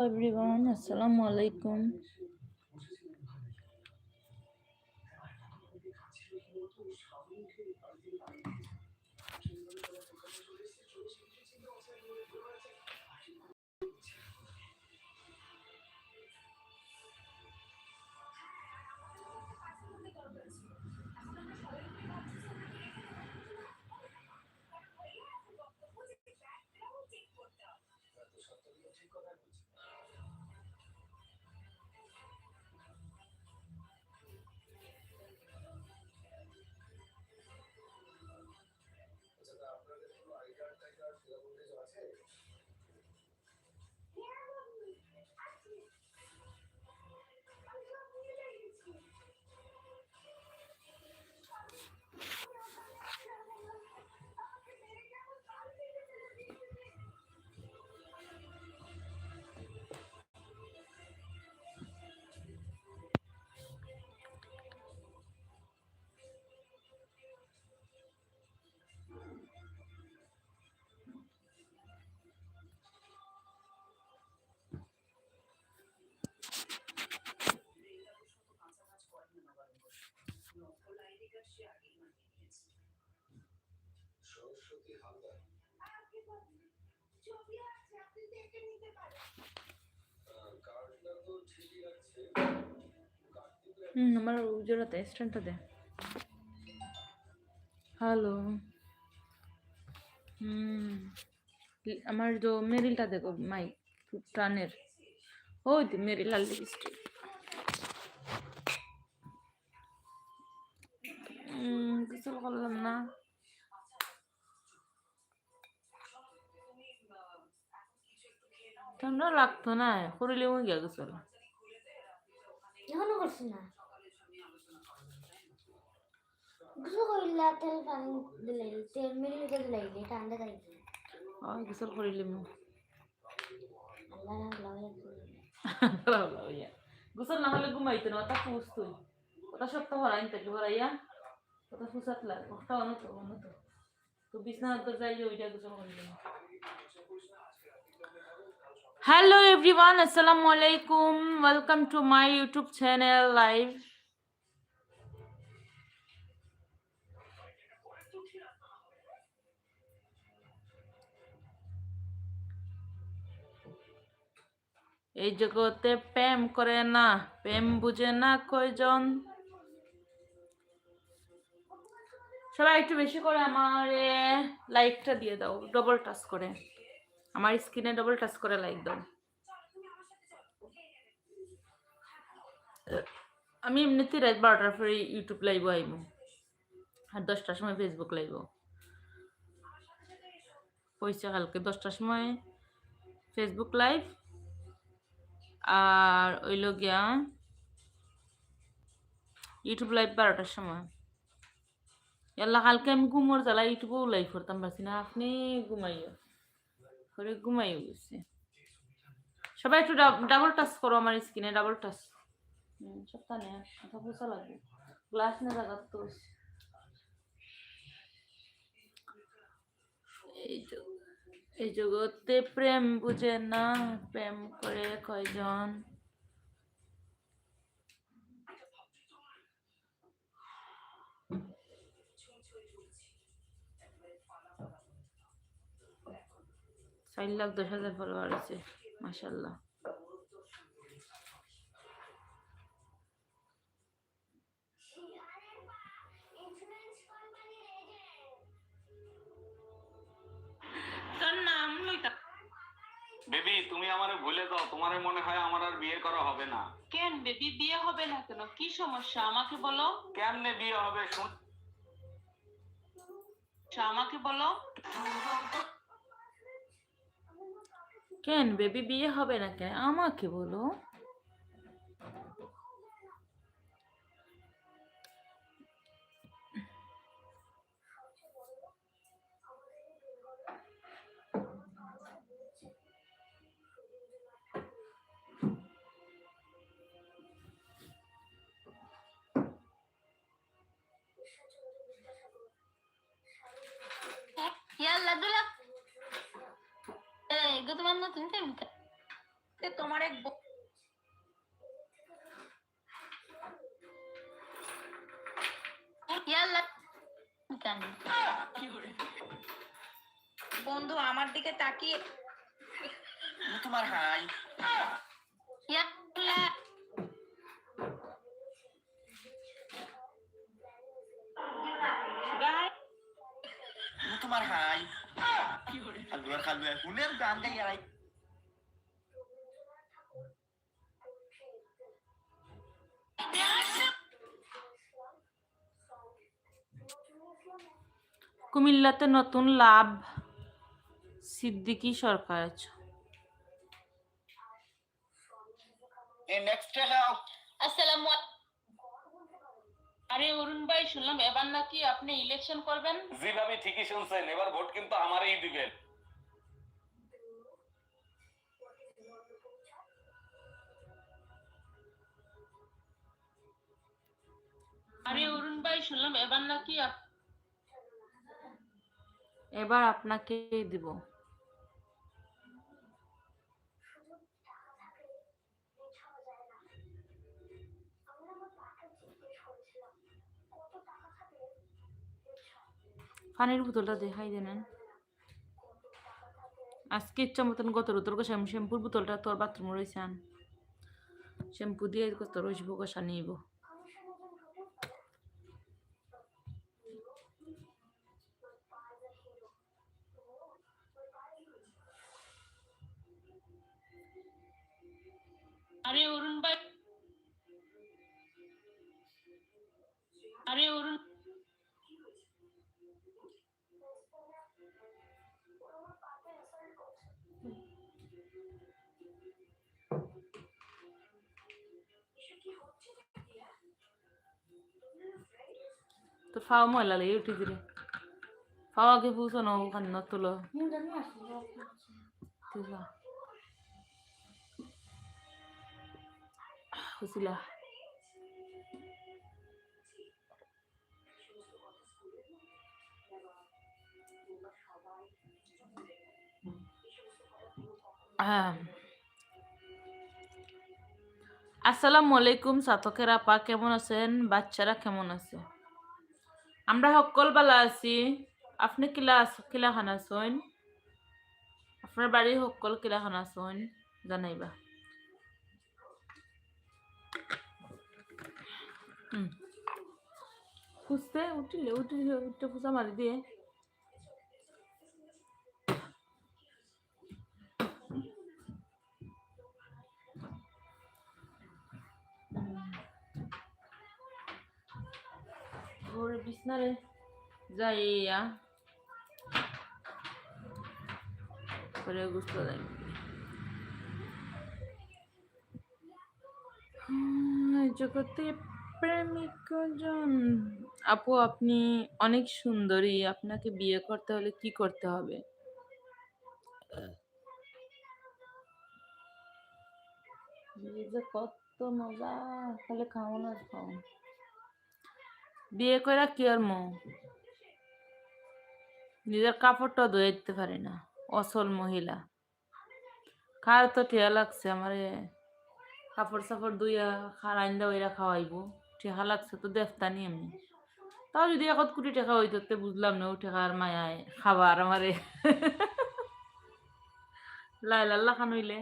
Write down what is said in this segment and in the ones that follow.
Everyone আসসালামু আলাইকুম ঠিক কথা assalamu alaikum হুম আমার উজোড়াতে স্ট্যান্ডটা দে। হ্যালো হুম আমার जो মেরিলটা দেখো মাই টানের ওই তো মেরিল লাল লিপস্টিক। গোসল করলাম না। ঠান্ডা লাগতো না করিলে ওই গিয়া এখনও করছি না করিলা তেল পানি দিলে তেল মিলি তেল দিলে ঠান্ডা খাইছে ওই গোসল করিলে মু আল্লাহ আল্লাহ গোসল না হলে ঘুমাইতো না ওটা ফুস তুই ওটা সপ্তাহ ভরাই থাকি ভরাইয়া ওটা ফুসাত লাগে ওটা অনত অনত তো বিছনা যাই ওইটা গোসল করিলে হ্যালো এভরিওয়ান আসসালামু আলাইকুম welcome to my YouTube channel live এই জগতে প্রেম করে না, প্রেম বুঝে না কয়জন। সবাই একটু বেশি করে আমার লাইকটা দিয়ে দাও ডবল টাচ করে। আমার স্ক্রিনে ডবল টাচ করে লাইক দাও আমি এমনিতে রাত বারোটার পরে ইউটিউব লাইভ আইব। আর দশটার সময় ফেসবুক লাইভ পয়সা কালকে দশটার সময় ফেসবুক লাইভ আর ওইল গিয়া ইউটিউব লাইভ বারোটার সময়। এল্লা কালকে আমি ঘুমোর জ্বালা ইউটিউবেও লাইভ করতাম পারছি না আপনি ঘুমাইও করে ঘুমাই গেছে সবাই একটু ডাবল টাচ করো আমার স্কিনে ডাবল টাচ সপ্তাহ নেই মাথা পোষা লাগবে। গ্লাস নে লাগাত তো। এই জগতে প্রেম বুঝে না, প্রেম করে কয়জন? চার লাখ দশ হাজার ফলোয়ার আছে মাসাল্লাহ বেবি তুমি আমারে ভুলে যাও তোমারে মনে হয় আমার আর বিয়ে করা হবে না। কেন বেবি বিয়ে হবে না কেন? কি সমস্যা? আমাকে বলো। কেমনে বিয়ে হবে? শুন। আমাকে বলো। কেন বেবি বিয়ে হবে না কেন? আমাকে বলো। তোমার নতুন প্রেমিকা তে তো তোমার এক বন্ধু আমার দিকে তাকিয়ে। তোমার হাই তোমার হাই শুনেন গান গাই কুমিল্লাতে নতুন লাভ সিদ্দিকী সরকার আসসালামু আরে অরুণ ভাই শুনলাম এবার নাকি আপনি ইলেকশন করবেন? জি ভাবি ঠিকই শুনছেন। এবার ভোট কিন্তু আমারই দিবেন। আরে অরুণ ভাই শুনলাম এবার নাকি এবার আপনাকে দিব। পানির বোতলটা দেখাই দেন আজকে ইচ্ছা মতন গত তোর শ্যাম্পু শ্যাম্পুর বোতলটা তোর বাথরুমে রয়েছে শ্যাম্পু দিয়ে তোর রসিব কষা নিব। আরে অরুণ ভাই। আরে অরুণ। তোর ফাও ময়লা লেগে উঠে দিলে। ফাও আগে পৌঁছানো ওখানে না তোলো। আহ। আসসালামু আলাইকুম সাতকের আপা, কেমন আছেন? বাচ্চারা কেমন আছে? আমরা সকল বালা আছি। আপনি কিলা আছ- কিলা খানা আছেন? আপনার বাড়ির সকল কিলা খানা আছেন? জানাইবা। খুঁজতে উঠিলে উঠিলে উঠতে খুঁজা মারি দিয়ে ওর বিছনারে যাইয়া করে গুস্ত দেয় জগতে প্রেমিক জন আপু আপনি অনেক সুন্দরী আপনাকে বিয়ে করতে হলে কি করতে হবে? বিয়ে কত মজা খালি খাওয়ানো আর খাওয়ানো বিয়ে করে কি আর মো? নিজের কাপড়টা ধুয়ে দিতে পারি না অসল মহিলা। খার তো ঠেয়া লাগছে আমারে কাপড় সাপড় দুইয়া খার আইন্দা ওইরা খাওয়াইবো। ঠেহা লাগছে তো দেখতানি আমি। তাও যদি এক কোটি টাকা হইতো, তে বুঝলাম না ও ঠেকার মায়ায় খাবার আমারে। লাইলাল্লা খান হইলে।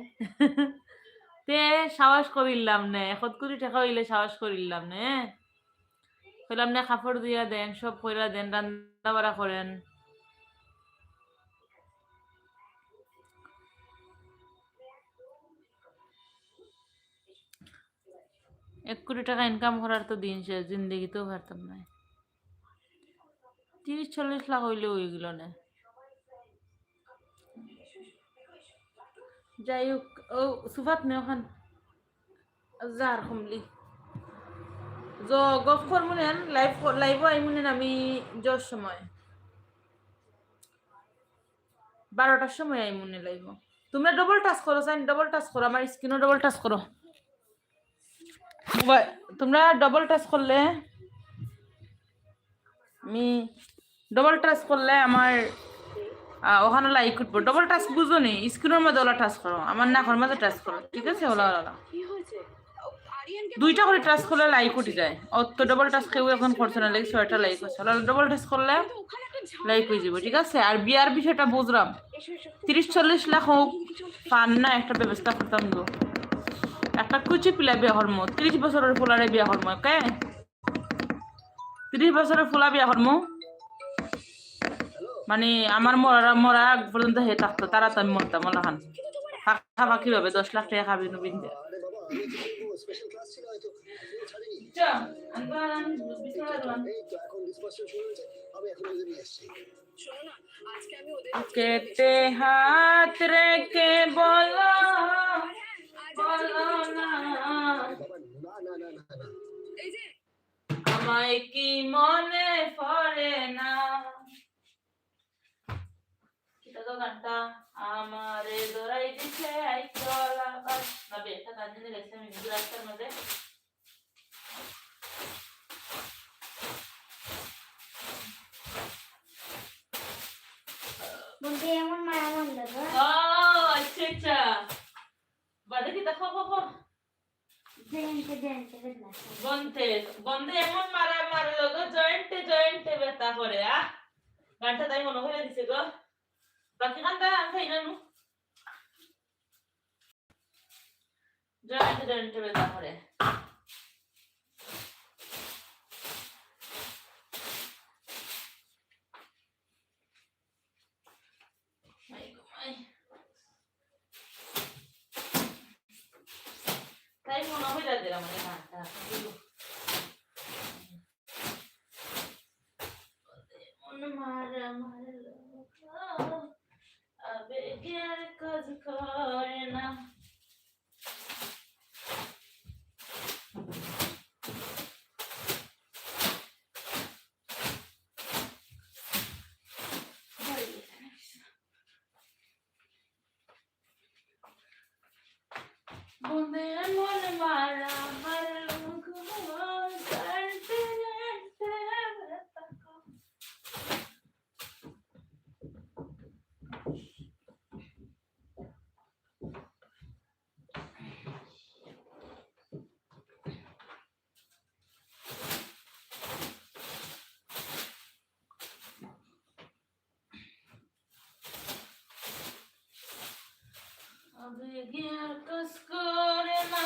তে সাহস করিলাম নে এক কোটি টাকা হইলে সাহস করিলাম নে। কইলাম না কাপড় দিয়া দেন, সব কইরা দেন, রান্না বাড়া করেন। এক কোটি টাকা ইনকাম করার তো দিন শেষ, জিন্দগিতেও পারতাম না। তিরিশ, চল্লিশ লাখ হইলেও ওইগুল না। যাই হোক, ও সুফাত নে ওখান যার কমলি জ, গফ করমুনেন লাইভ লাইভ আইমুনেন আমি জোর সময়। বারোটার সময় আইমুনে লাইভ তোমরা ডবল টাচ করো, সাইন ডবল টাচ করো, আমার স্ক্রিনও ডবল টাচ করো। তোমরা ডবল টাচ করলে? আমি ডবল টাচ করলে আমার ওখানে লাইক উঠবো ডবল টাচ বুঝো নি স্ক্রিনের মধ্যে ওলা টাচ করো। আমার নাকের মধ্যে টাচ করো। ঠিক আছে? ওলা ওলা দুইটা করে টাচ করলে লাইক উঠে যায়। অত ডবল টাচ কেউ এখন করছে না। লাইক ছয়টা লাইক করছে। ওলা ডবল টাচ করলে লাইক হয়ে যাবে ঠিক আছে? আর বিয়ার বিষয়টা বুঝলাম। তিরিশ, চল্লিশ লাখ হোক, পান না, একটা ব্যবস্থা করতাম গো। একটা কুচি পিলা বিয়া হরমো। তিরিশ বছরের ফুলারে বিয়া হরমো কে তিরিশ বছরের ফুলা বিয়া হরমো মানে আমার মরা মরা আগ পর্যন্ত হে থাকতো তারা তো আমি মরতাম ওলাখান খাবা কীভাবে দশ লাখ টাকা খাবি নবীন কেটে হাত রেখে বলো। আমায় কি মনে পড়ে না? গানটা? আমারে দৌড়াই দিছে আই চলা বাস। না একটা গান জেনে গেছে আমি গুজরাটের মধ্যে। বলতে এমন ও আচ্ছা আচ্ছা কি দেখো খো দেনতে দেনতে বেদনা বন্ধে বন্ধে এমন মারা মারলো গো জয়েন্টে জয়েন্টে ব্যথা করে আ। গানটা তাই মনে করে দিছে গো। বাকি গানটা আমি খাই না নু জয়েন্টে জয়েন্টে ব্যথা করে মাই গো মাই তাই মনে হয় দিলাম মানে গানটা মন মারা মারলো আবেগে আর কাজ করে না বন্দে মন মারা মারলো করতে আবেগে আর কাজ করে না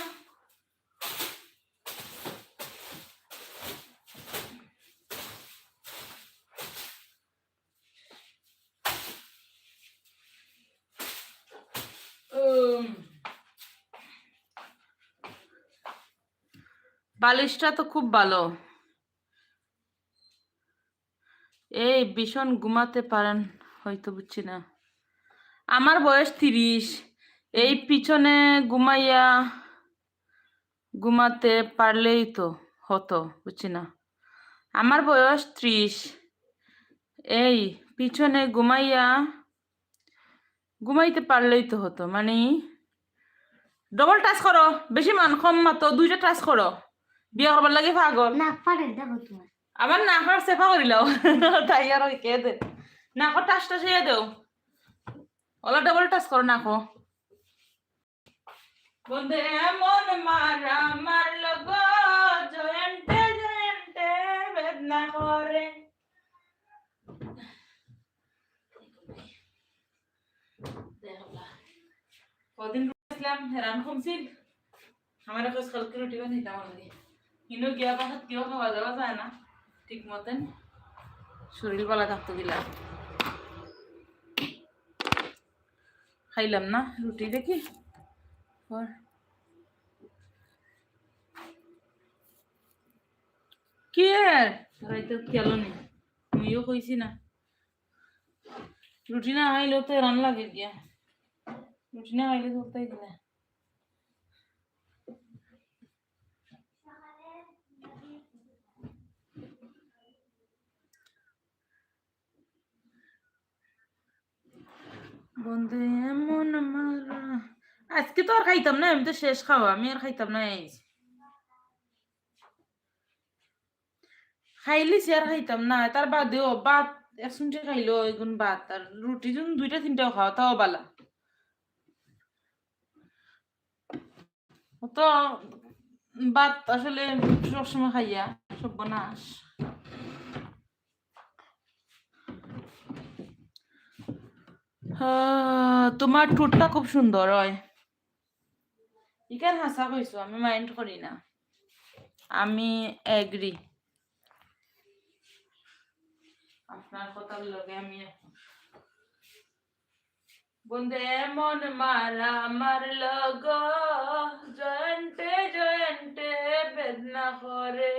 উম, বালিশটা তো খুব ভালো। এই ভীষণ ঘুমাতে পারেন, হয়তো বুঝছি না। আমার বয়স তিরিশ, এই পিছনে ঘুমাইয়া ঘুমাতে পারলেই তো হতো, বুঝছি না। আমার বয়স ত্রিশ, এই পিছনে ঘুমাইয়া ঘুমাইতে পারলেই তো হতো মানে ডবল টাচ করো, বেশি মান, কম মাতো দুইটা টাচ করো। বিয়ে করবার লাগে পাগল? না পারে দেখো তোমার। আমার নাকর সেফা করিলাও তাই আর ওই কে দে। নাকর টাচটা সেই দেও। ওলা ডবল টাচ করো নাকো বন্ধে এমন মারা মারলো গো জয়েন্টে জয়েন্টে বেদনা করে। কদিন রুইছিলাম হেরান কমছিল। আমার কাছে কালকে রুটি বানাইতাম আমি কিন্তু গিয়া পাশাত কেউ খাওয়া যাওয়া যায় না। ঠিক মতন শরীর ভালো থাকতো দিলা খাইলাম না রুটি দেখি। পর কি রাইতে খেলো নি? মুইও কইছি না। রুটি না খাইলেও তো রান লাগে গিয়া রুটি না খাইলে ধরতেই দিলা। বন্ধু, এমন মারা। আজকে তো আর খাইতাম না, আমি তো শেষ খাওয়া, আমি আর খাইতাম না, এই খাইলিছি আর খাইতাম না, তার বাদেও বাদ একসঙ্গে খাইলো, এগুন ভাত, আর রুটি যখন দুইটা তিনটাও খাওয়া, তাও বালা। তো ভাত আসলে সবসময় খাইয়া, সব বনাস। তোমার ঠোঁটটা খুব সুন্দর হয় ইকান হাসা কইছো আমি মাইন্ড করি না। আমি এগ্রি আপনার কথার লগে আমি বন্দে মন মারা মারল গো জয়ন্তে জয়ন্তে বেদনা করে।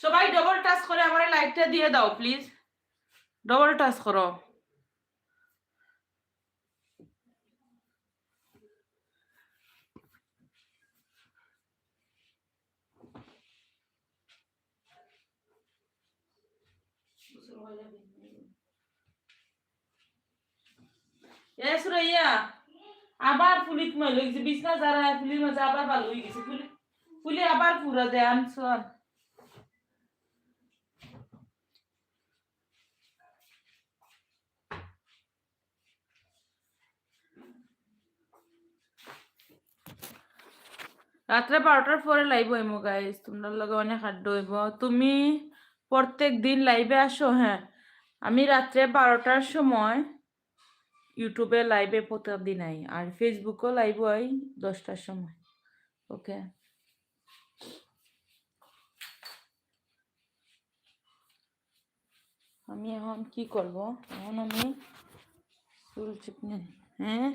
সবাই ডবল টাচ করে আমার লাইটটা দিয়ে দাও প্লিজ ডবল টাচ করো। এ সুরাইয়া। আবার ফুলিত মই লই গেছে, বিছনা যারা ফুলির মাঝে আবার ভালো হয়ে গেছে। ফুলি ফুলি আবার পুরা দেয় আনছো আর রাত্রে বারোটার পরে লাইভ হইব গাইস তোমরা লগে অনেক আড্ডা হইব। তুমি প্রত্যেক দিন লাইভে আসো হ্যাঁ আমি রাত্রে বারোটার সময় ইউটিউবে লাইভে প্রত্যেক দিন আই আর ফেসবুকও লাইভ হয় দশটার সময় ওকে আমি এখন কি করব? এখন আমি চুল চিপনে হ্যাঁ?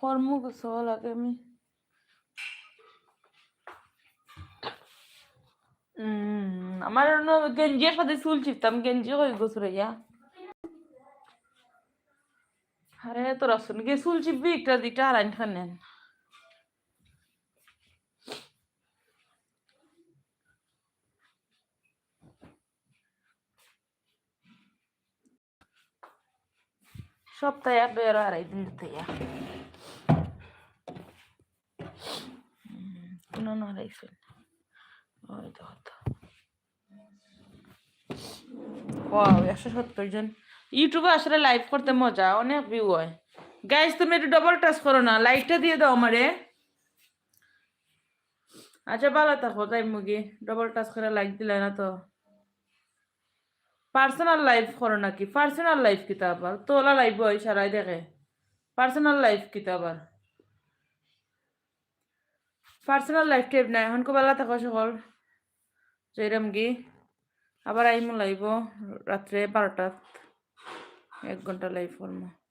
কর্ম গোসল আগে আমি। আমার গেঞ্জির সাথে চুল চিপতাম, গেঞ্জি হয়ে গোসল ইয়া আরে গিয়ে চুল চিপবি একটা দিকটা আর আইন খানেন সপ্তাহে বের আড়াই দিন ইয়া তো ওয়াও একশো সত্তর জন ইউটিউবে আসলে লাইভ করতে মজা, অনেক ভিউ হয়। গাইজ তুমি একটু ডবল টাচ করো না লাইটটা দিয়ে দাও আমারে। আচ্ছা ভালো থাকো তাই মুগি। ডবল টাচ করে লাইক দিলে না তো। পার্সোনাল লাইফ করো নাকি? পার্সোনাল লাইফ কিতা আবার? তোলা লাইভ হয়, সারাই দেখে। পার্সোনাল লাইফ কিতা আবার? পার্সোনাল লাইফ টেপ নাই, এখন কবেলা থাকো সকল। জয়রাম গি। আবার আইমো লাইব, রাত্রে বারোটাত এক ঘণ্টা লাইভ করব।